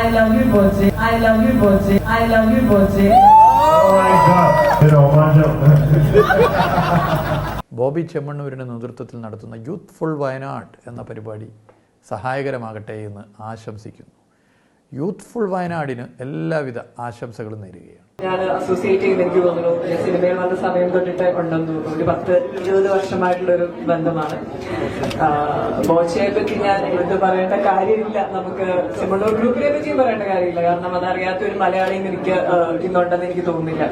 I love you, Boche. I love you, Boche. I love you, Boche. Oh Bobby ചെമ്മണ്ണൂരിന്റെ നേതൃത്വത്തിൽ നടത്തുന്ന youthful Wayanad എന്ന പരിപാടി സഹായകരമാകട്ടെ എന്ന് ആശംസിക്കുന്നു യൂത്ത്ഫുൾ വയനാടിന് എല്ലാവിധ ആശംസകളും നേരുകയാണ് ഞാൻ അസോസിയേറ്റ് ചെയ്യുന്ന എനിക്ക് തോന്നുന്നു സിനിമയിൽ വന്ന സമയം തൊട്ടിട്ട് ഉണ്ടെന്ന് ഒരു പത്ത് ഇരുപത് വർഷമായിട്ടുള്ളൊരു ബന്ധമാണ്. ബോച്ചയെ പറ്റി ഞാൻ എടുത്ത് പറയേണ്ട കാര്യമില്ല. നമുക്ക് സിമണ്ണൂർ ഗ്രൂപ്പിനെ പറ്റിയും പറയേണ്ട കാര്യമില്ല. കാരണം അതറിയാത്ത ഒരു മലയാളിയും എനിക്ക് ഇന്നുണ്ടെന്ന് എനിക്ക് തോന്നുന്നില്ല.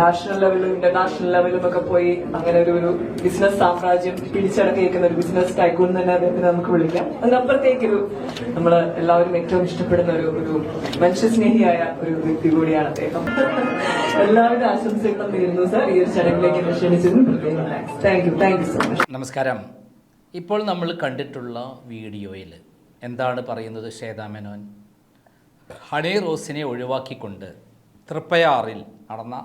നാഷണൽ ലെവലും ഇന്റർനാഷണൽ ലെവലും ഒക്കെ പോയി അങ്ങനെ ഒരു ഒരു ബിസിനസ് സാമ്രാജ്യം പിടിച്ചടക്കിയിരിക്കുന്ന ഒരു ബിസിനസ് ടൈക്കൂൺ തന്നെ അദ്ദേഹത്തിന് നമുക്ക് വിളിക്കാം. അതിനപ്പുറത്തേക്കൊരു നമ്മൾ എല്ലാവരും ഏറ്റവും ഇഷ്ടപ്പെടുന്ന ഒരു ഒരു മനുഷ്യസ്നേഹിയായ ഒരു വ്യക്തി കൂടിയാണ് അദ്ദേഹം. നമസ്കാരം. ഇപ്പോൾ നമ്മൾ കണ്ടിട്ടുള്ള വീഡിയോയിൽ എന്താണ് പറയുന്നത് ശ്വേതാമേനോൻ ഹണി റോസിനെ ഒഴിവാക്കിക്കൊണ്ട് തൃപ്പയാറിൽ നടന്ന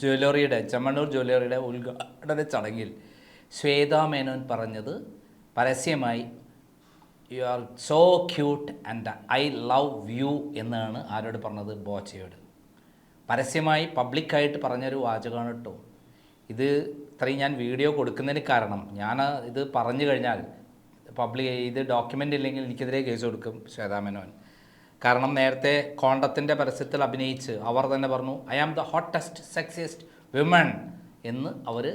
ജ്വല്ലറിയുടെ ചെമ്മണ്ണൂർ ജ്വല്ലറിയുടെ ഉദ്ഘാടന ചടങ്ങിൽ ശ്വേതാമേനോൻ പറഞ്ഞത് പരസ്യമായി you are so cute and I love you എന്നാണ് ആരോട് പറഞ്ഞത്? ബോച്ചയോട്. പരസ്യമായി പബ്ലിക്കായിട്ട് പറഞ്ഞൊരു വാചകമാണ് കേട്ടോ. ഇത് ഇത്രയും ഞാൻ വീഡിയോ കൊടുക്കുന്നതിന് കാരണം ഞാൻ ഇത് പറഞ്ഞു കഴിഞ്ഞാൽ പബ്ലിക് ഇത് ഡോക്യുമെന്റ് ഇല്ലെങ്കിൽ എനിക്കെതിരെ കേസ് കൊടുക്കും ശ്വേതാമേനോൻ. കാരണം നേരത്തെ കോണ്ടത്തിന്റെ പരസ്യത്തിൽ അഭിനയിച്ച് അവർ തന്നെ പറഞ്ഞു I am the hottest sexiest women എന്ന് അവർ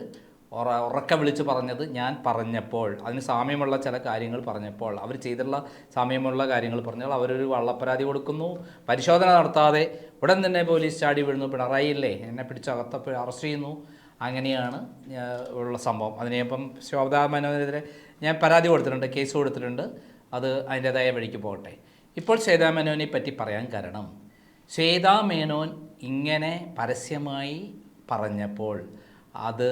ഉറക്കെ വിളിച്ച് പറഞ്ഞത് ഞാൻ പറഞ്ഞപ്പോൾ അതിന് സാമ്യമുള്ള ചില കാര്യങ്ങൾ പറഞ്ഞപ്പോൾ അവർ ചെയ്തിട്ടുള്ള സാമ്യമുള്ള കാര്യങ്ങൾ പറഞ്ഞാൽ അവരൊരു വള്ളപ്പരാതി കൊടുക്കുന്നു. പരിശോധന നടത്താതെ ഉടൻ തന്നെ പോലീസ് ചാടി വീഴുന്നു. പിണറായി ഇല്ലേ? എന്നെ പിടിച്ച് അകത്തപ്പോൾ അറസ്റ്റ് ചെയ്യുന്നു. അങ്ങനെയാണ് ഉള്ള സംഭവം. അതിനെപ്പം ശോഭതാ മേനോനെതിരെ ഞാൻ പരാതി കൊടുത്തിട്ടുണ്ട് കേസ് കൊടുത്തിട്ടുണ്ട്. അത് അതിന്റെതായ വഴിക്ക് പോകട്ടെ. ഇപ്പോൾ ശ്വേതാ മേനോനെ പറ്റി പറയാൻ കാരണം ശ്വേതാ മേനോൻ ഇങ്ങനെ പരസ്യമായി പറഞ്ഞപ്പോൾ അത്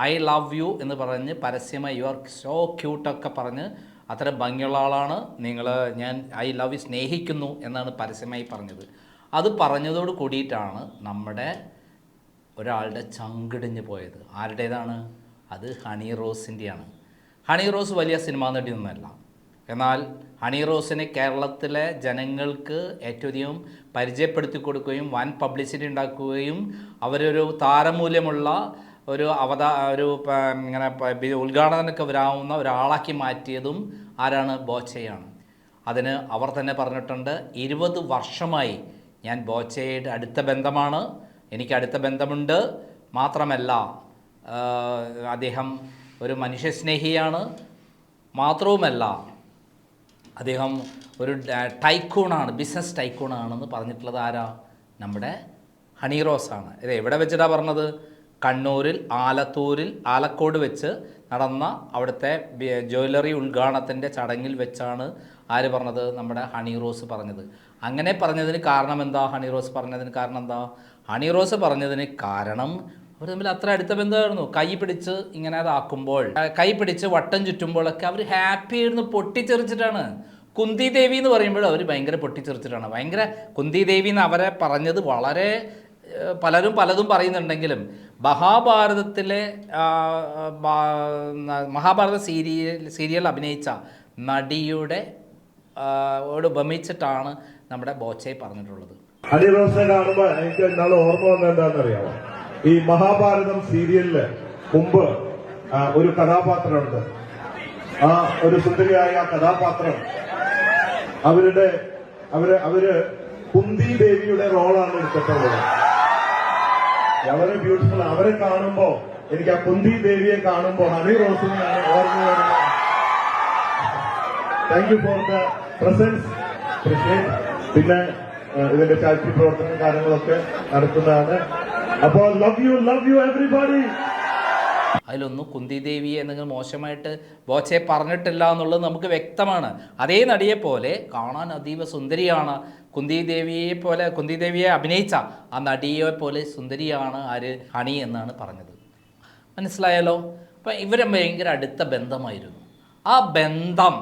ഐ ലവ് യു എന്ന് പറഞ്ഞ് പരസ്യമായി യു ആർ സോ ക്യൂട്ടൊക്കെ പറഞ്ഞ് അത്ര ഭംഗിയുള്ള ആളാണ്. നിങ്ങൾ ഞാൻ ഐ ലവ് യു സ്നേഹിക്കുന്നു എന്നാണ് പരസ്യമായി പറഞ്ഞത്. അത് പറഞ്ഞതോട് കൂടിയിട്ടാണ് നമ്മുടെ ഒരാളുടെ ചങ്കിടിഞ്ഞ് പോയത്. ആരുടേതാണ്? അത് ഹണി റോസിന്റെയാണ്. ഹണി റോസ് വലിയ സിനിമാ നടിയൊന്നുമല്ല. എന്നാൽ ഹണി റോസിനെ കേരളത്തിലെ ജനങ്ങൾക്ക് ഏറ്റവും പരിചയപ്പെടുത്തി കൊടുക്കുകയും വൻ പബ്ലിസിറ്റി ഉണ്ടാക്കുകയും അവരൊരു താരമൂല്യമുള്ള ഒരു അവതാ ഒരു ഇങ്ങനെ ഉദ്ഘാടനമൊക്കെ വരാവുന്ന ഒരാളാക്കി മാറ്റിയതും ആരാണ്? ബോച്ചയാണ്. അതിന് അവർ തന്നെ പറഞ്ഞിട്ടുണ്ട് ഇരുപത് വർഷമായി ഞാൻ ബോച്ചയുടെ അടുത്ത ബന്ധമാണ് എനിക്ക് അടുത്ത ബന്ധമുണ്ട്. മാത്രമല്ല അദ്ദേഹം ഒരു മനുഷ്യസ്നേഹിയാണ്. മാത്രവുമല്ല അദ്ദേഹം ഒരു ടൈക്കൂണാണ് ബിസിനസ് ടൈക്കൂണാണെന്ന് പറഞ്ഞിട്ടുള്ളത് ആരാ? നമ്മുടെ ഹണി റോസാണ്. ഇത് എവിടെ വെച്ചിട്ടാണ് പറഞ്ഞത്? കണ്ണൂരിൽ ആലത്തൂരിൽ ആലക്കോട് വെച്ച് നടന്ന അവിടുത്തെ ജ്വല്ലറി ഉദ്ഘാടനത്തിന്റെ ചടങ്ങിൽ വെച്ചാണ് ആര് പറഞ്ഞത്? നമ്മുടെ ഹണി റോസ് പറഞ്ഞത്. അങ്ങനെ പറഞ്ഞതിന് കാരണം എന്താ? ഹണി റോസ് പറഞ്ഞതിന് കാരണം എന്താ? ഹണി റോസ് പറഞ്ഞതിന് കാരണം അവർ തമ്മിൽ അത്ര അടുത്ത ബന്ധമായിരുന്നു. കൈ പിടിച്ച് ഇങ്ങനെ അതാക്കുമ്പോൾ കൈ പിടിച്ച് വട്ടം ചുറ്റുമ്പോഴൊക്കെ അവർ ഹാപ്പി ആയിരുന്നു പൊട്ടിച്ചെറിച്ചിട്ടാണ് കുന്തി ദേവി എന്ന് പറയുമ്പോൾ അവർ ഭയങ്കര പൊട്ടിച്ചെറിച്ചിട്ടാണ് ഭയങ്കര കുന്തി ദേവി എന്ന് അവരെ പറഞ്ഞത് വളരെ പലരും പലതും പറയുന്നുണ്ടെങ്കിലും മഹാഭാരതത്തിലെ മഹാഭാരത സീരിയൽ സീരിയൽ അഭിനയിച്ച നടിയുടെ ഓട് ഉപമിച്ചിട്ടാണ് നമ്മുടെ ബോച്ചെ പറഞ്ഞിട്ടുള്ളത്. ഹണി റോസിനെ കാണുമ്പോ എനിക്ക് എന്നാലും ഓർമ്മ വന്നത് എന്താണെന്നറിയാമോ? ഈ മഹാഭാരതം സീരിയലിൽ മുമ്പ് ഒരു കഥാപാത്രമുണ്ട്. ആ ഒരു സുന്ദരിയായ ആ കഥാപാത്രം. അവരുടെ അവർ അവർ കുന്തി ദേവിയുടെ റോളാണ് എടുത്തിട്ടുള്ളത്. വളരെ ബ്യൂട്ടിഫുൾ അവരെ കാണുമ്പോ എനിക്ക് ആ കുന്തി ദേവിയെ കാണുമ്പോ ഹണി റോസിനെയാണ് ഓർമ്മ വരുന്നത് thank you for the presence പിന്നെ ഇതിന്റെ ചാരിറ്റി പ്രവർത്തനം കാര്യങ്ങളൊക്കെ നടത്തുന്നതാണ് അപ്പോ love you love you everybody അതിലൊന്നും കുന്തിദേവിയെ എന്തെങ്കിലും മോശമായിട്ട് ബോച്ചയെ പറഞ്ഞിട്ടില്ല എന്നുള്ളത് നമുക്ക് വ്യക്തമാണ്. അതേ നടിയെ പോലെ കാണാൻ അതീവ സുന്ദരിയാണ് കുന്തിദേവിയെ പോലെ കുന്തിദേവിയെ അഭിനയിച്ച ആ നടിയെ പോലെ സുന്ദരിയാണ് ആര്? ഹണി എന്നാണ് പറഞ്ഞത്. മനസ്സിലായല്ലോ? അപ്പം ഇവരും ഭയങ്കര അടുത്ത ബന്ധമായിരുന്നു. ആ ബന്ധം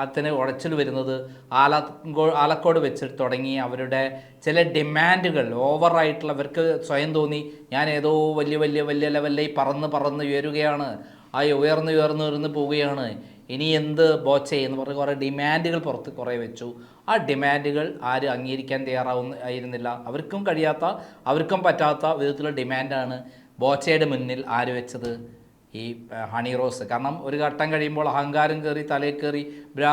അതിന് ഉടച്ചിൽ വരുന്നത് ആലക്കോ ആലക്കോട് വെച്ച് തുടങ്ങി അവരുടെ ചില ഡിമാൻഡുകൾ ഓവറായിട്ടുള്ള അവർക്ക് സ്വയം തോന്നി ഞാൻ ഏതോ വലിയ വലിയ വലിയ ലെവലിൽ പറന്ന് പറന്ന് ഉയരുകയാണ്. ആ ഉയർന്ന് ഉയർന്ന് ഉയർന്ന് പോവുകയാണ്. ഇനി എന്ത് ബോച്ചെ എന്ന് പറഞ്ഞ് കുറേ ഡിമാൻഡുകൾ പുറത്ത് കുറേ വെച്ചു. ആ ഡിമാൻഡുകൾ ആരും അംഗീകരിക്കാൻ തയ്യാറാവുന്ന ആയിരുന്നില്ല. അവർക്കും കഴിയാത്ത അവർക്കും പറ്റാത്ത വിധത്തിലുള്ള ഡിമാൻഡാണ് ബോച്ചയുടെ മുന്നിൽ ആര് വെച്ചത്? ഈ ഹണി റോസ് കാരണം ഒരു ഘട്ടം കഴിയുമ്പോൾ അഹങ്കാരം കയറി തലയിൽ കയറി ബ്രാ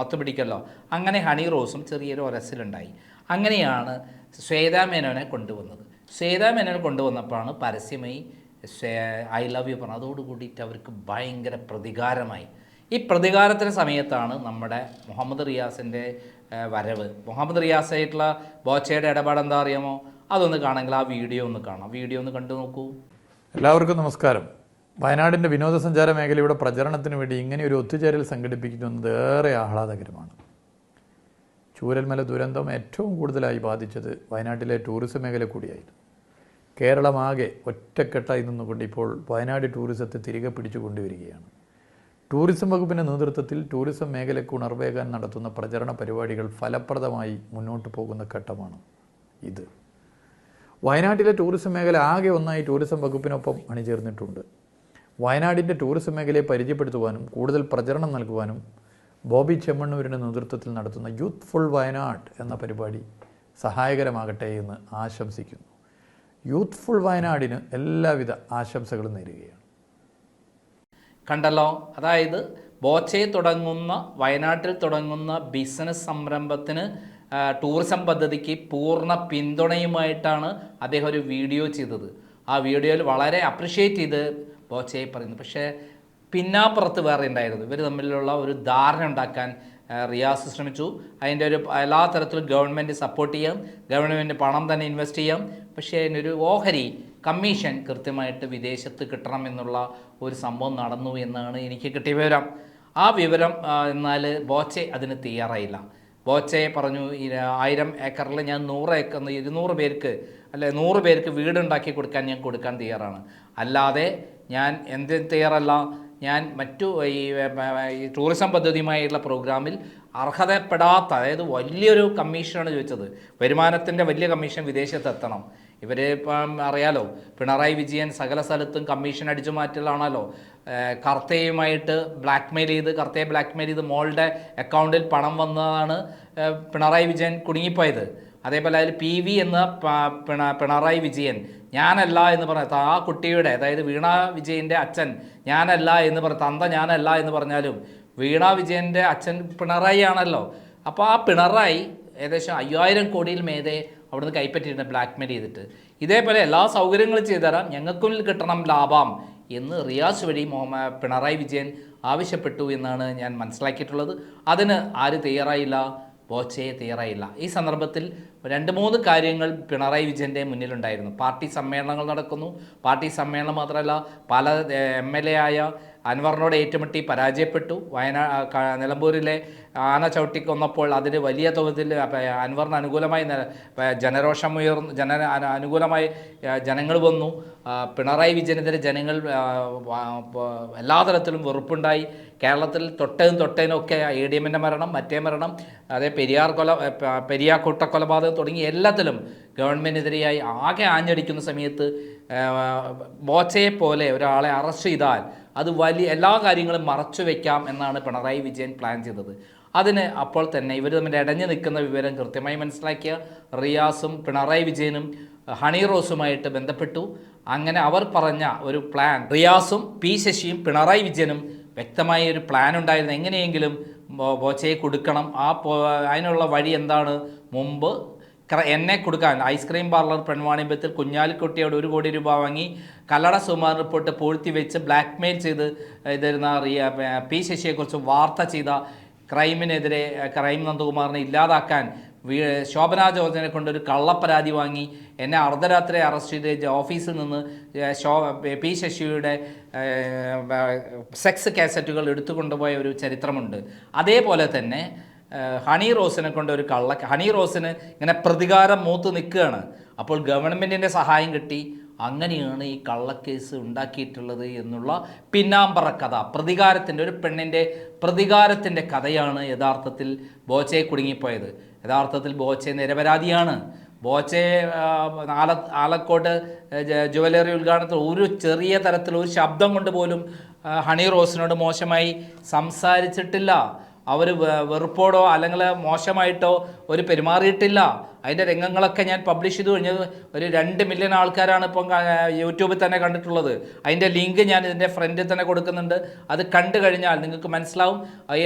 മത്ത് പിടിക്കല്ലോ. അങ്ങനെ ഹണി റോസും ചെറിയൊരു ഒരസിലുണ്ടായി. അങ്ങനെയാണ് ശ്വേതാമേനോനെ കൊണ്ടുവന്നത്. ശ്വേതാമേനോനെ കൊണ്ടുവന്നപ്പോഴാണ് പരസ്യമായി ഐ ലവ് യു പറഞ്ഞു അതോടുകൂടിയിട്ട് അവർക്ക് ഭയങ്കര പ്രതികാരമായി. ഈ പ്രതികാരത്തിന്റെ സമയത്താണ് നമ്മുടെ മുഹമ്മദ് റിയാസിന്റെ വരവ്. മുഹമ്മദ് റിയാസായിട്ടുള്ള ബോച്ചയുടെ ഇടപാട് എന്താ അറിയാമോ? അതൊന്ന് കാണെങ്കിൽ ആ വീഡിയോ ഒന്ന് കാണാം. വീഡിയോ ഒന്ന് കണ്ടു നോക്കൂ. എല്ലാവർക്കും നമസ്കാരം. വയനാടിന്റെ വിനോദസഞ്ചാര മേഖലയുടെ പ്രചരണത്തിന് വേണ്ടി ഇങ്ങനെ ഒരു ഒത്തുചേരൽ സംഘടിപ്പിക്കുന്നത് ഏറെ ആഹ്ലാദകരമാണ്. ചൂരൽമല ദുരന്തം ഏറ്റവും കൂടുതലായി ബാധിച്ചത് വയനാട്ടിലെ ടൂറിസം മേഖല കൂടിയായിരുന്നു. കേരളമാകെ ഒറ്റക്കെട്ടായി നിന്നുകൊണ്ട് ഇപ്പോൾ വയനാട് ടൂറിസത്തെ തിരികെ പിടിച്ചു കൊണ്ടുവരികയാണ്. ടൂറിസം വകുപ്പിന്റെ നേതൃത്വത്തിൽ ടൂറിസം മേഖലയ്ക്ക് ഉണർവേകാൻ നടത്തുന്ന പ്രചരണ പരിപാടികൾ ഫലപ്രദമായി മുന്നോട്ട് പോകുന്ന ഘട്ടമാണ് ഇത്. വയനാട്ടിലെ ടൂറിസം മേഖല ആകെ ഒന്നായി ടൂറിസം വകുപ്പിനൊപ്പം അണിചേർന്നിട്ടുണ്ട്. വയനാടിന്റെ ടൂറിസം മേഖലയെ പരിചയപ്പെടുത്തുവാനും കൂടുതൽ പ്രചരണം നൽകുവാനും ബോബി ചെമ്മണ്ണൂരിന്റെ നേതൃത്വത്തിൽ നടത്തുന്ന യൂത്ത്ഫുൾ വയനാട് എന്ന പരിപാടി സഹായകരമാകട്ടെ എന്ന് ആശംസിക്കുന്നു. യൂത്ത്ഫുൾ വയനാടിന് എല്ലാവിധ ആശംസകളും നേരുകയാണ്. കണ്ടല്ലോ? അതായത് ബോച്ചയിൽ തുടങ്ങുന്ന വയനാട്ടിൽ തുടങ്ങുന്ന ബിസിനസ് സംരംഭത്തിന് ടൂറിസം പദ്ധതിക്ക് പൂർണ പിന്തുണയുമായിട്ടാണ് അദ്ദേഹം ഒരു വീഡിയോ ചെയ്തത്. ആ വീഡിയോയിൽ വളരെ അപ്രിഷ്യേറ്റ് ചെയ്ത് ബോച്ചയെ പറയുന്നു. പക്ഷേ പിന്നാപ്പുറത്ത് വേറെ ഉണ്ടായിരുന്നു. ഇവർ തമ്മിലുള്ള ഒരു ധാരണ ഉണ്ടാക്കാൻ റിയാസ് ശ്രമിച്ചു. അതിന്റെ ഒരു എല്ലാ തരത്തിലും ഗവൺമെന്റ് സപ്പോർട്ട് ചെയ്യാം. ഗവൺമെന്റ് പണം തന്നെ ഇൻവെസ്റ്റ് ചെയ്യാം. പക്ഷേ അതിനൊരു ഓഹരി കമ്മീഷൻ കൃത്യമായിട്ട് വിദേശത്ത് കിട്ടണം എന്നുള്ള ഒരു സംഭവം നടന്നു എന്നാണ് എനിക്ക് കിട്ടിയ വിവരം. ആ വിവരം എന്നാൽ ബോച്ചെ അതിന് തയ്യാറായില്ല. ബോച്ചയെ പറഞ്ഞു ആയിരം ഏക്കറിൽ ഞാൻ നൂറ് ഏക്കർ ഇരുന്നൂറ് പേർക്ക് അല്ലെ നൂറ് പേർക്ക് വീടുണ്ടാക്കി കൊടുക്കാൻ ഞാൻ കൊടുക്കാൻ തയ്യാറാണ്. അല്ലാതെ ഞാൻ എന്ത് തയ്യാറല്ല ഞാൻ മറ്റു ഈ ടൂറിസം പദ്ധതിയുമായുള്ള പ്രോഗ്രാമിൽ അർഹതപ്പെടാത്ത അതായത് വലിയൊരു കമ്മീഷനാണ് ചോദിച്ചത്. വരുമാനത്തിന്റെ വലിയ കമ്മീഷൻ വിദേശത്ത് എത്തണം. ഇവർ ഇപ്പം അറിയാലോ പിണറായി വിജയൻ സകല സ്ഥലത്തും കമ്മീഷൻ അടിച്ചു മാറ്റലാണല്ലോ. കർത്തയുമായിട്ട് ബ്ലാക്ക് മെയിൽ ചെയ്ത് കർത്തയെ ബ്ലാക്ക് മെയിൽ ചെയ്ത് മോളുടെ അക്കൗണ്ടിൽ പണം വന്നതാണ് പിണറായി വിജയൻ കുടുങ്ങിപ്പോയത്. അതേപോലെ അതിൽ പി വി എന്ന പിണ- പിണറായി വിജയൻ ഞാനല്ല എന്ന് പറഞ്ഞ ആ കുട്ടിയുടെ അതായത് വീണ വിജയന്റെ അച്ഛൻ ഞാനല്ല എന്ന് പറ തന്ത ഞാനല്ല എന്ന് പറഞ്ഞാലും വീണ വിജയന്റെ അച്ഛൻ പിണറായി ആണല്ലോ അപ്പോൾ ആ പിണറായി ഏകദേശം അയ്യായിരം കോടിയിൽ മേതെ അവിടുന്ന് കൈപ്പറ്റിയിട്ടുണ്ട് ബ്ലാക്ക്മെയിൽ ചെയ്തിട്ട്. ഇതേപോലെ എല്ലാ സൗകര്യങ്ങളും ചെയ്തു തരാം ഞങ്ങൾക്കും കിട്ടണം ലാഭം എന്ന് റിയാസ് വഴി പിണറായി വിജയൻ ആവശ്യപ്പെട്ടു എന്നാണ് ഞാൻ മനസ്സിലാക്കിയിട്ടുള്ളത്. അതിന് ആര് തയ്യാറായില്ല? ബോച്ചയെ തീറയില്ല ഈ സന്ദർഭത്തിൽ രണ്ട് മൂന്ന് കാര്യങ്ങൾ പിണറായി വിജയന്റെ മുന്നിലുണ്ടായിരുന്നു. പാർട്ടി സമ്മേളനങ്ങൾ നടക്കുന്നു. പാർട്ടി സമ്മേളനം മാത്രമല്ല പല എം എൽ എ ആയ അൻവറിനോട് ഏറ്റുമുട്ടി പരാജയപ്പെട്ടു. വയനാ നിലമ്പൂരിലെ ആന ചവിട്ടിക്കൊന്നപ്പോൾ അതിന് വലിയ തോതിൽ അൻവറിന് അനുകൂലമായി ജനരോഷം ഉയർന്നു ജന അനുകൂലമായി ജനങ്ങൾ വന്നു. പിണറായി വിജയനെതിരെ ജനങ്ങൾ എല്ലാ തരത്തിലും വെറുപ്പുണ്ടായി. കേരളത്തിൽ തൊട്ടതും തൊട്ടതിനും ഒക്കെ എ ഡി എമ്മിന്റെ മരണം മറ്റേ മരണം അതേ പെരിയാർ കൊല പെരിയാർ കൂട്ടക്കൊലപാതകം തുടങ്ങി എല്ലാത്തിലും ഗവൺമെന്റിനെതിരെയായി ആകെ ആഞ്ഞടിക്കുന്ന സമയത്ത് ബോച്ചയെ പോലെ ഒരാളെ അറസ്റ്റ് ചെയ്താൽ അത് വലിയ എല്ലാ കാര്യങ്ങളും മറച്ചു വെക്കാം എന്നാണ് പിണറായി വിജയൻ പ്ലാൻ ചെയ്തത്. അതിന് അപ്പോൾ തന്നെ ഇവർ തമ്മിൽ ഇടഞ്ഞു നിൽക്കുന്ന വിവരം കൃത്യമായി മനസ്സിലാക്കിയ റിയാസും പിണറായി വിജയനും ഹണി റോസുമായിട്ട് ബന്ധപ്പെട്ടു. അങ്ങനെ അവർ പറഞ്ഞ ഒരു പ്ലാൻ റിയാസും പി ശശിയും പിണറായി വിജയനും വ്യക്തമായ ഒരു പ്ലാൻ ഉണ്ടായിരുന്നു. എങ്ങനെയെങ്കിലും ബോച്ചയെ കൊടുക്കണം. ആ അതിനുള്ള വഴി എന്താണ്? മുമ്പ് ക്ര- എന്നെ കൊടുക്കാൻ ഐസ്ക്രീം പാർലർ പെൺവാണിഭ്യത്തിൽ കുഞ്ഞാലിക്കുട്ടിയോട് ഒരു കോടി രൂപ വാങ്ങി കല്ലട സുമാർ റിപ്പോർട്ട് പൂഴ്ത്തി വെച്ച് ബ്ലാക്ക് മെയിൽ ചെയ്ത് ഇതിരുന്ന പി ശശിയെക്കുറിച്ച് വാർത്ത ചെയ്ത ക്രൈമിനെതിരെ ക്രൈം നന്ദകുമാറിനെ ഇല്ലാതാക്കാൻ ശോഭന ജോർജിനെ കൊണ്ട് ഒരു കള്ളപ്പരാതി വാങ്ങി. എന്നെ അർദ്ധരാത്രി അറസ്റ്റ് ചെയ്ത് ഓഫീസിൽ നിന്ന് ശോ പി ശശിയുടെ സെക്സ് കാസറ്റുകൾ എടുത്തു കൊണ്ടുപോയ ഒരു ചരിത്രമുണ്ട്. അതേപോലെ തന്നെ ഹണി റോസിനെ കൊണ്ട് ഒരു കള്ള ഹണി റോസിന് ഇങ്ങനെ പ്രതികാരം മൂത്ത് നിൽക്കുകയാണ്. അപ്പോൾ ഗവൺമെന്റിന്റെ സഹായം കിട്ടി. അങ്ങനെയാണ് ഈ കള്ളക്കേസ് ഉണ്ടാക്കിയിട്ടുള്ളത് എന്നുള്ള പിന്നാമ്പറ കഥ. പ്രതികാരത്തിന്റെ ഒരു പെണ്ണിന്റെ പ്രതികാരത്തിന്റെ കഥയാണ് യഥാർത്ഥത്തിൽ ബോച്ചയെ കുടുങ്ങിപ്പോയത്. യഥാർത്ഥത്തിൽ ബോച്ചെ നിരപരാധിയാണ്. ബോച്ചെ ആല ആലക്കോട്ട് ജുവലറി ഉദ്ഘാടനത്തിൽ ഒരു ചെറിയ തരത്തിൽ ഒരു ശബ്ദം കൊണ്ട് പോലും ഹണി റോസിനോട് മോശമായി സംസാരിച്ചിട്ടില്ല. അവർ വെറുപ്പോടോ അല്ലെങ്കിൽ മോശമായിട്ടോ ഒരു പെരുമാറിയിട്ടില്ല. അതിന്റെ രംഗങ്ങളൊക്കെ ഞാൻ പബ്ലിഷ് ചെയ്ത് കഴിഞ്ഞത് ഒരു രണ്ട് മില്യൺ ആൾക്കാരാണ് ഇപ്പം യൂട്യൂബിൽ തന്നെ കണ്ടിട്ടുള്ളത്. അതിന്റെ ലിങ്ക് ഞാൻ ഇതിന്റെ ഫ്രണ്ടിൽ തന്നെ കൊടുക്കുന്നുണ്ട്. അത് കണ്ടു കഴിഞ്ഞാൽ നിങ്ങൾക്ക് മനസ്സിലാവും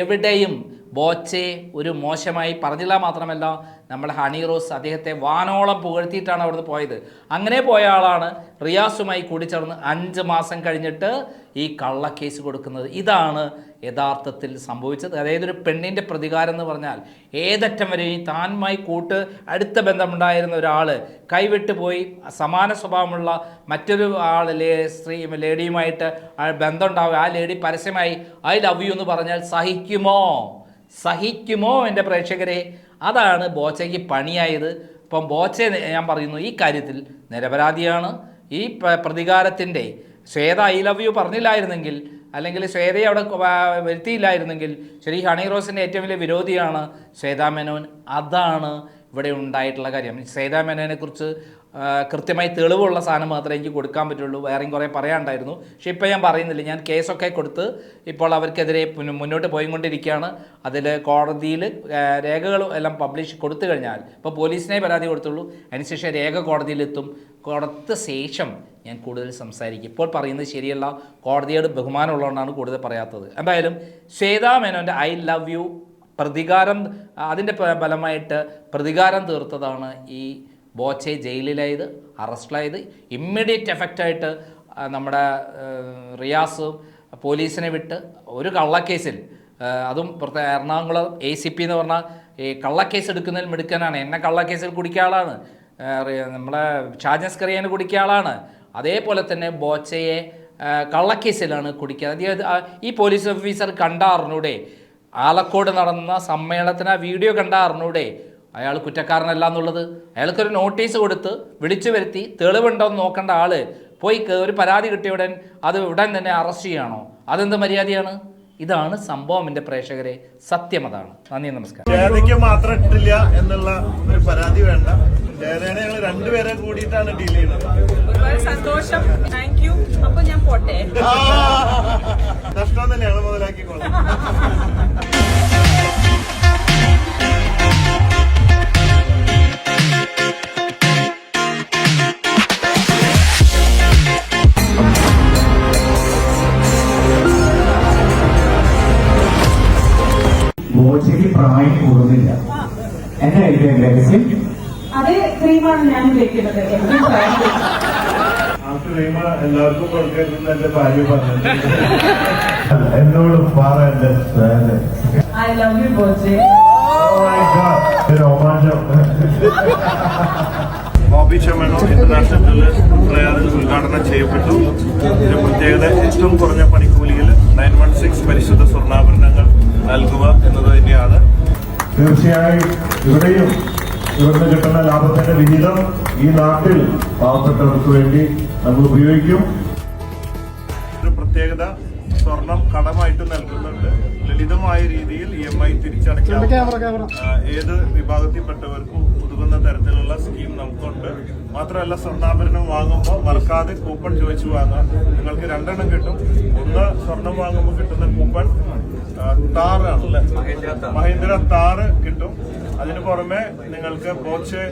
എവിടെയും ബോച്ചെ ഒരു മോശമായി പറഞ്ഞില്ല മാത്രമല്ല നമ്മുടെ ഹണി റോസ് അദ്ദേഹത്തെ വാനോളം പുകഴ്ത്തിയിട്ടാണ് അവിടുന്ന് പോയത്. അങ്ങനെ പോയ ആളാണ് റിയാസുമായി കൂടിച്ചേർന്ന് അഞ്ച് മാസം കഴിഞ്ഞിട്ട് ഈ കള്ളക്കേസ് കൊടുക്കുന്നത്. ഇതാണ് യഥാർത്ഥത്തിൽ സംഭവിച്ചത്. അതായത് ഒരു പെണ്ണിന്റെ പ്രതികാരം എന്ന് പറഞ്ഞാൽ ഏതറ്റം വരെയും താനുമായി കൂട്ട് അടുത്ത ബന്ധമുണ്ടായിരുന്ന ഒരാൾ കൈവിട്ട് പോയി സമാന സ്വഭാവമുള്ള മറ്റൊരു ആൾ ലേ സ്ത്രീ ലേഡിയുമായിട്ട് ബന്ധമുണ്ടാവുക. ആ ലേഡി പരസ്യമായി ഐ ലവ് യു എന്ന് പറഞ്ഞാൽ സഹിക്കുമോ? സഹിക്കുമോ എന്റെ പ്രേക്ഷകരെ? അതാണ് ബോച്ചയ്ക്ക് പണിയായത്. ഇപ്പം ബോച്ച ഞാൻ പറയുന്നു ഈ കാര്യത്തിൽ നിരപരാധിയാണ്. ഈ പ്ര- പ്രതികാരത്തിന്റെ ശ്വേത ഐ ലവ് യു പറഞ്ഞില്ലായിരുന്നെങ്കിൽ അല്ലെങ്കിൽ ശ്വേതയെ അവിടെ വരുത്തിയില്ലായിരുന്നെങ്കിൽ ശരി ഹണി റോസിന്റെ ഏറ്റവും വലിയ വിരോധിയാണ് ശ്വേതാ മേനോൻ. അതാണ് ഇവിടെ ഉണ്ടായിട്ടുള്ള കാര്യം. ശ്വേതാ മേനോനെ കുറിച്ച് കൃത്യമായി തെളിവുള്ള സാധനം മാത്രമേ എനിക്ക് കൊടുക്കാൻ പറ്റുള്ളൂ. വേറെയും കുറേ പറയാനുണ്ടായിരുന്നു. പക്ഷേ ഇപ്പോൾ ഞാൻ പറയുന്നില്ല. ഞാൻ കേസൊക്കെ കൊടുത്ത് ഇപ്പോൾ അവർക്കെതിരെ മുന്നോട്ട് പോയിക്കൊണ്ടിരിക്കുകയാണ്. അതിൽ കോടതിയിൽ രേഖകൾ എല്ലാം പബ്ലിഷ് കൊടുത്തു കഴിഞ്ഞാൽ ഇപ്പോൾ പോലീസിനെ പരാതി കൊടുത്തുള്ളൂ. അതിനുശേഷം രേഖ കോടതിയിലെത്തും കൊടുത്ത ശേഷം ഞാൻ കൂടുതൽ സംസാരിക്കും. ഇപ്പോൾ പറയുന്നത് ശരിയല്ല. കോടതിയോട് ബഹുമാനമുള്ളതുകൊണ്ടാണ് കൂടുതൽ പറയാത്തത്. എന്തായാലും ശ്വേതാ മേനോന്റെ ഐ ലവ് യു പ്രതികാരം അതിന്റെ ഫലമായിട്ട് പ്രതികാരം തീർത്തതാണ് ഈ ബോച്ചെ ജയിലിലായത് അറസ്റ്റിലായത്. ഇമ്മീഡിയറ്റ് എഫക്റ്റായിട്ട് നമ്മുടെ റിയാസ് പോലീസിനെ വിട്ട് ഒരു കള്ളക്കേസിൽ. അതും പ്രത്യേക എറണാകുളം എ സി പി എന്ന് പറഞ്ഞാൽ ഈ കള്ളക്കേസ് എടുക്കുന്നതിൽ മിടുക്കനാണ്. എന്നെ കള്ളക്കേസിൽ കുടിക്കിയ ആളാണ്. നമ്മളെ ഷാജസ് കറിയാനെ കുടിക്കിയ ആളാണ്. അതേപോലെ തന്നെ ബോച്ചയെ കള്ളക്കേസിലാണ് കുടിക്കുക ഈ പോലീസ് ഓഫീസർ കണ്ട അറിഞ്ഞൂടെ? ആലക്കോട് നടന്ന സമ്മേളനത്തിന് ആ വീഡിയോ കണ്ട അറിഞ്ഞൂടെ? അയാൾ കുറ്റക്കാരനല്ല എന്നുള്ളത്. അയാൾക്കൊരു നോട്ടീസ് കൊടുത്ത് വിളിച്ചു വരുത്തി തെളിവുണ്ടോ എന്ന് നോക്കേണ്ട ആൾ പോയി ഒരു പരാതി കിട്ടിയ ഉടൻ അത് ഉടൻ തന്നെ അറസ്റ്റ് ചെയ്യണോ? അതെന്ത് മര്യാദയാണ്? ഇതാണ് സംഭവം എന്റെ പ്രേക്ഷകരെ. സത്യം അതാണ്. നന്ദി നമസ്കാരം. ജയതയ്ക്ക് മാത്രം ഇട്ടില്ല എന്നുള്ള ഒരു പരാതി വേണ്ട. ഞങ്ങൾ രണ്ടുപേരെ കൂടിയിട്ടാണ് ഡീൽ ചെയ്യുന്നത്. സന്തോഷം. താങ്ക് യു അപ്പൊ ഞാൻ പോട്ടെ. നഷ്ടം തന്നെയാണ് മുതലാക്കിക്കോളാം. അതേ ക്രീമാണ് ഞാൻ എല്ലാവർക്കും കൊടുക്കരുതെന്ന് എന്റെ ഭാര്യ പറഞ്ഞു എന്നോട് പറ എന്റെ ഐ ലവ് യു Oh രോമാഞ്ചം ബോബി ചെമ്മണോ ഇന്റർനാഷണൽ പ്രയാറിൽ ഉദ്ഘാടനം ചെയ്യപ്പെട്ടു. ഇതിന്റെ പ്രത്യേകത ഏറ്റവും കുറഞ്ഞ പണിക്കൂലിയിൽ നയൻ വൺ സിക്സ് പരിശുദ്ധ സ്വർണാഭരണങ്ങൾ നൽകുക എന്നത് തന്നെയാണ്. തീർച്ചയായും ഇവിടെയും ഇവിടുന്ന് കിട്ടുന്ന ലാഭത്തിന്റെ വിഹിതം ഈ നാട്ടിൽ പാവപ്പെട്ടവർക്ക് വേണ്ടി നമ്മൾ ഉപയോഗിക്കും. ഒരു പ്രത്യേകത സ്വർണം കടമായിട്ട് നൽകുന്നുണ്ട്. ലളിതമായ രീതിയിൽ ഇ എം ഐ തിരിച്ചടയ്ക്കാം. ഏത് വിഭാഗത്തിൽപ്പെട്ടവർക്കും ഉതകുന്ന തരത്തിലുള്ള സ്കീം നമുക്കുണ്ട്. മാത്രമല്ല സ്വർണാഭരണം വാങ്ങുമ്പോൾ മറക്കാതെ കൂപ്പൺ ചോദിച്ചു വാങ്ങാം. നിങ്ങൾക്ക് രണ്ടെണ്ണം കിട്ടും. ഒന്ന് സ്വർണം വാങ്ങുമ്പോൾ കിട്ടുന്ന കൂപ്പൺ താറാണല്ലേ മഹീന്ദ്ര താറ് കിട്ടും. അതിന് പുറമെ നിങ്ങൾക്ക് ബോച്ച്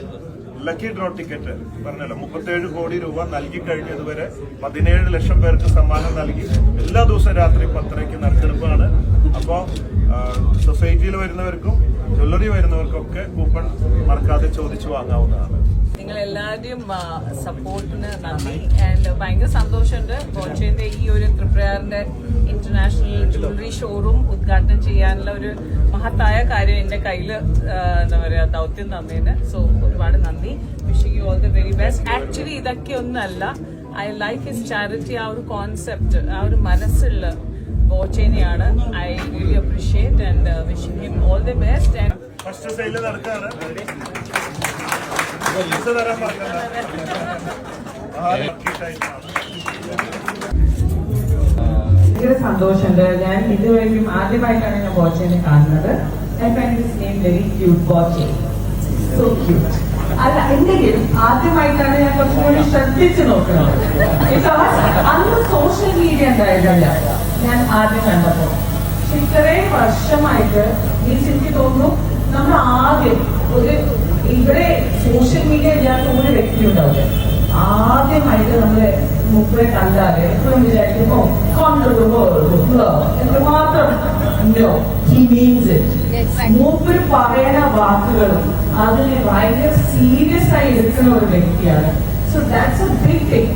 ലക്കി ഡ്രോ ടിക്കറ്റ് പറഞ്ഞല്ലോ. മുപ്പത്തേഴ് കോടി രൂപ നൽകി കഴിഞ്ഞതുവരെ പതിനേഴ് ലക്ഷം പേർക്ക് സമ്മാനം നൽകി. എല്ലാ ദിവസവും രാത്രി പത്തരയ്ക്ക് നറുക്കെടുപ്പാണ് അപ്പോൾ സൊസൈറ്റിയിൽ വരുന്നവർക്കും ജ്വല്ലറി വരുന്നവർക്കൊക്കെ കൂപ്പൺ മറക്കാതെ ചോദിച്ചു വാങ്ങാവുന്നതാണ്. നിങ്ങൾ എല്ലാവരുടെയും സപ്പോർട്ടിന് നന്ദി. ആൻഡ് ഭയങ്കര സന്തോഷമുണ്ട്. ബോച്ചേന്റെ ഈ ഒരു ത്രിപുരയുടെ ഇന്റർനാഷണൽ ജ്വല്ലറി ഷോറൂം ഉദ്ഘാടനം ചെയ്യാനുള്ള ഒരു മഹത്തായ കാര്യം എന്റെ കയ്യിൽ എന്താ പറയാ ദൗത്യം തന്നതിന്. സോ ഒരുപാട് നന്ദി. Wishing you all the very best actually ഇതൊക്കെ ഒന്നല്ല. ഐ ലൈക്ക് ഹിസ് ചാരിറ്റി ആ ഒരു കോൺസെപ്റ്റ് ആ ഒരു മനസ്സുള്ള ബോച്ചേനെയാണ് I really appreciate and wishing him all the best and first തരാൻ പറഞ്ഞത് ഭയങ്കര സന്തോഷമുണ്ട്. ഞാൻ ഇതുവരെയും ആദ്യമായിട്ടാണ് ഞാൻ ബോച്ചേനെ കാണുന്നത്. I find this name very cute Boche. So cute അല്ല എന്തെങ്കിലും ആദ്യമായിട്ടാണ് ഞാൻ കുറച്ചും കൂടി ശ്രദ്ധിച്ചു നോക്കുന്നത്. അന്ന് സോഷ്യൽ മീഡിയ ഉണ്ടായിരുന്നല്ല. ഞാൻ ആദ്യം കണ്ടപ്പോ ഇത്രയും വർഷമായിട്ട് മീൻസ് എനിക്ക് തോന്നുന്നു നമ്മൾ ആദ്യം ഒരു ഇവിടെ സോഷ്യൽ മീഡിയ ഇല്ലാത്ത ഒരു വ്യക്തി ഉണ്ടാവില്ല. ആദ്യമായിട്ട് നമ്മൾ മുപ്പരെ കണ്ടാൽ എപ്പോഴും വിചാരിക്കുമ്പോ കണ്ടോ കൊണ്ടുപോകുമ്പോ എന്ന് മാത്രം ഹി മീൻസ് മൂപ്പര് പറയണ വാക്കുകളും അതിന് ഭയങ്കര സീരിയസ് ആയി എടുക്കുന്ന ഒരു വ്യക്തിയാണ്. So that's a big thing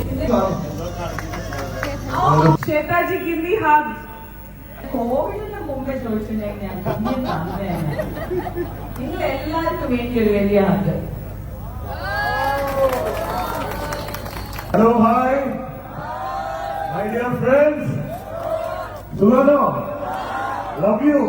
Shweta ji guinea hug കോവിഡിന് മുമ്പേ ചോദിച്ചിട്ടുണ്ടെങ്കിൽ നിങ്ങൾ എല്ലാവർക്കും വേണ്ടി ഒരു വലിയ hug hello hi my dear friends സുഖാണോ ലവ് യു